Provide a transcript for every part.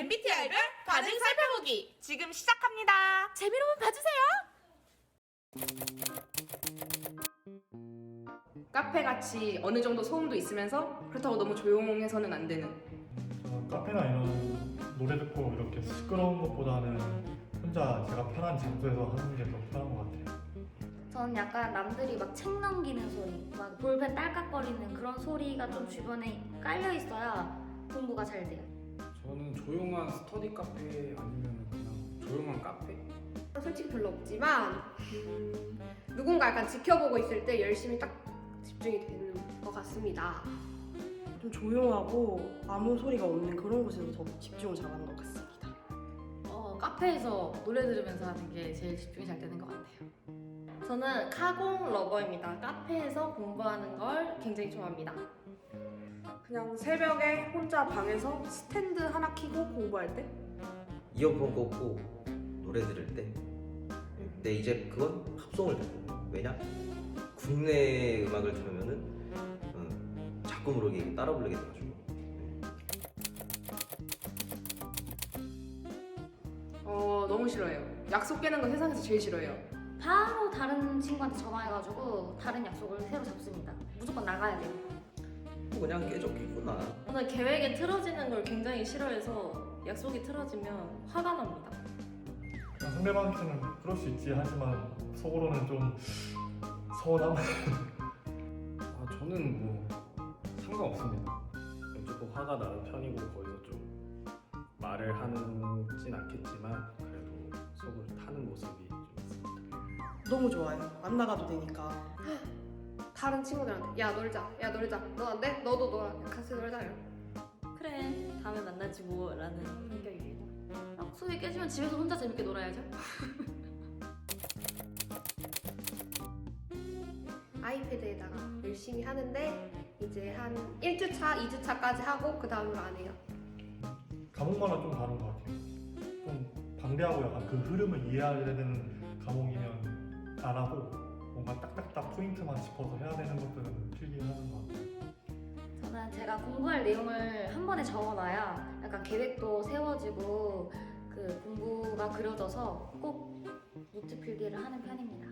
MBTI를 가능 살펴보기 지금 시작합니다. 재미로운 봐주세요. 카페 같이 어느 정도 소음도 있으면서 그렇다고 너무 조용해서는 안 되는 저 카페나 이런 노래 듣고 이렇게 시끄러운 것보다는 혼자 제가 편한 장소에서 하는 게 더 편한 것 같아요. 저는 약간 남들이 막 책 넘기는 소리, 막 볼펜 딸깍거리는 그런 소리가 좀 주변에 깔려 있어야 공부가 잘 돼요. 저는 조용한 스터디 카페 아니면 그냥 조용한 카페? 솔직히 별로 없지만 음, 누군가 약간 지켜보고 있을 때 열심히 딱 집중이 되는 것 같습니다. 좀 조용하고 아무 소리가 없는 그런 곳에서 더 집중을 잘하는 것 같습니다. 어, 카페에서 노래 들으면서 하는 게 제일 집중이 잘 되는 것 같아요. 저는 카공 러버입니다. 카페에서 공부하는 걸 굉장히 좋아합니다. 그냥 새벽에 혼자 방에서 스탠드 하나 켜고 공부할 때? 이어폰 꽂고 노래 들을 때? 근데 이제 그건 팝송을 듣고. 왜냐? 국내 음악을 들으면은 음, 자꾸 모르게 따라 부르게 돼가지고. 어 너무 싫어해요. 약속 깨는 거 세상에서 제일 싫어해요. 바로 다른 친구한테 전화해가지고 다른 약속을 새로 잡습니다. 무조건 나가야 돼요. 뭐 그냥 깨졌겠구나 저는 계획에 틀어지는 걸 굉장히 싫어해서 약속이 틀어지면 화가 납니다. 그냥 상대방한테는 그럴 수 있지 하지만 속으로는 좀 서운함? 아, 저는 뭐 상관없습니다. 조금 화가 나는 편이고 거기서 좀 말을 하진 않겠지만 그래도 속을 타는 모습이 좀 있습니다. 너무 좋아요. 안 나가도 되니까. 다른 친구들한테 야 놀자, 야 놀자, 너 안 돼? 너도 놀아, 같이 놀자요. 그래, 다음에 만나지 뭐 라는 성격이에요. 약속이 깨지면 집에서 혼자 재밌게 놀아야죠. 아이패드에다가 열심히 하는데 이제 한 1주차, 2주차까지 하고 그 다음으로 안 해요. 과목마다 좀 다른 것 같아요. 좀 방대하고 약간 그 흐름을 이해해야 되는 과목이면 안 하고 뭔가 딱딱딱 포인트만 짚어서 해야 되는 것들은 필기하는 것 같아요. 저는 제가 공부할 내용을 한 번에 적어놔야 약간 계획도 세워지고 그 공부가 그려져서 꼭 노트 필기를 하는 편입니다.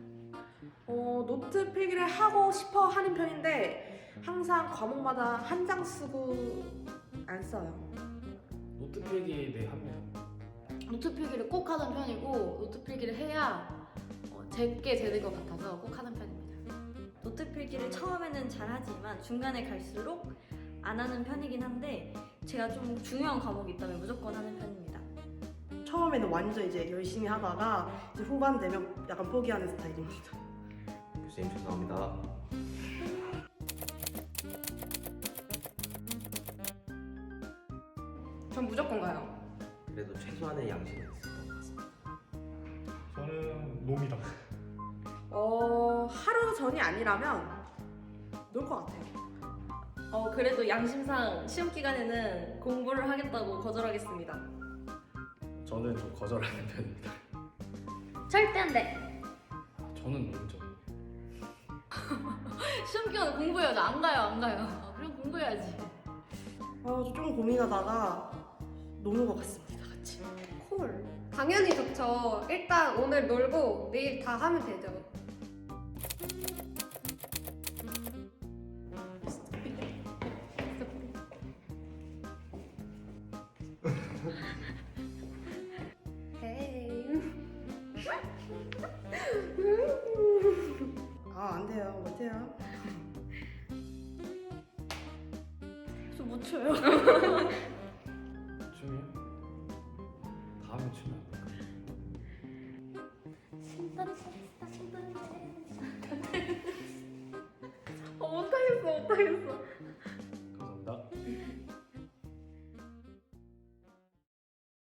어, 노트 필기를 하고 싶어 하는 편인데 항상 과목마다 한 장 쓰고 안 써요. 노트 필기 네 합니다. 노트 필기를 꼭 하는 편이고 노트 필기를 해야 어, 제게 되는 것 같아서 꼭 하는 편입니다. 노트 필기를 처음에는 잘 하지만 중간에 갈수록 안 하는 편이긴 한데 제가 좀 중요한 과목이 있다면 무조건 하는 편입니다. 처음에는 완전 이제 열심히 하다가 이제 후반 되면 약간 포기하는 스타일입니다. 교수님 죄송합니다 전 무조건 가요 그래도 최소한의 양심은 있었던 것 같습니다 저는 놈이다. 어, 하루 전이 아니라면 놀 것 같아요. 어, 그래도 양심상 시험 기간에는 공부를 하겠다고 거절하겠습니다. 저는 좀 거절하는 편입니다. 절대 안 돼. 저는 먼저 시험 기간에 공부해야죠. 안 가요, 안 가요. 어, 그럼 공부해야지. 어, 저좀 고민하다가 노는 것 같습니다. 같이. 콜. 당연히 좋죠. 일단 오늘 놀고 내일 다 하면 되죠. 못해요, 못해요. 저못 쳐요. 춤이요? 다음에 추면 안 될까? 어, 못하겠어, 못하겠어.